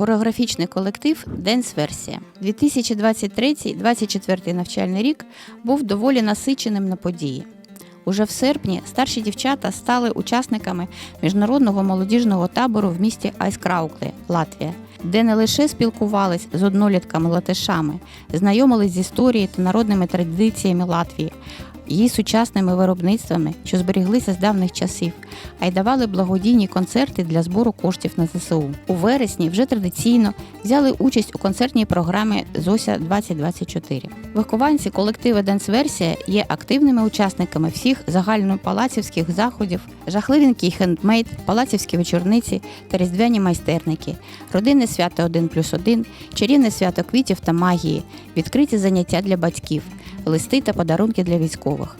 хореографічний колектив Денс Версія. 2023-2024 навчальний рік був доволі насиченим на події. Уже в серпні старші дівчата стали учасниками міжнародного молодіжного табору в місті Айскраукле, Латвія, де не лише спілкувались з однолітками-латишами, знайомились з історією та народними традиціями Латвії, її сучасними виробництвами, що зберіглися з давніх часів, а й давали благодійні концерти для збору коштів на ЗСУ. У вересні вже традиційно взяли участь у концертній програмі Зося 2024. Вихованці колективу Денсверсія є активними учасниками всіх загальнопалацівських заходів, жахливенький хендмейд, палацівські вечорниці та різдвяні майстерники, родинне свято 1 плюс 1, чарівне свято квітів та магії, відкриті заняття для батьків, листи та подарунки для військових.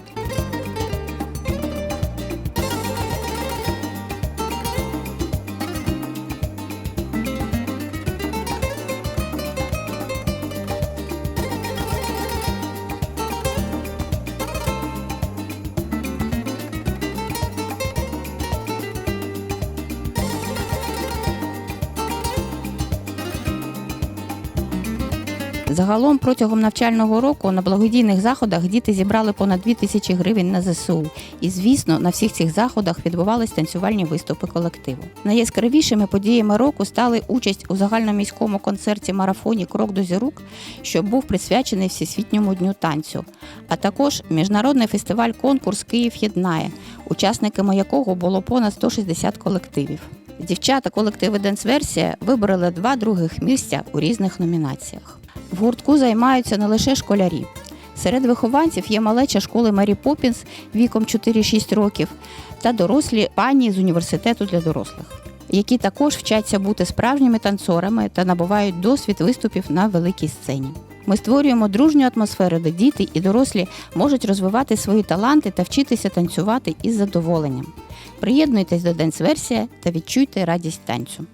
Загалом протягом навчального року на благодійних заходах діти зібрали понад 2 тисячі гривень на ЗСУ. І, звісно, на всіх цих заходах відбувались танцювальні виступи колективу. Найяскравішими подіями року стали участь у загальноміському концерті марафоні Крок до зірок, що був присвячений Всесвітньому дню танцю, а також міжнародний фестиваль конкурс Київ єднає, учасниками якого було понад 160 колективів. Дівчата колективи Денсверсія вибороли два других місця у різних номінаціях. В гуртку займаються не лише школярі. Серед вихованців є малеча школи Мері Поппінс віком 4-6 років та дорослі пані з університету для дорослих, які також вчаться бути справжніми танцорами та набувають досвід виступів на великій сцені. Ми створюємо дружню атмосферу, де діти і дорослі можуть розвивати свої таланти та вчитися танцювати із задоволенням. Приєднуйтесь до Денсверсія та відчуйте радість танцю.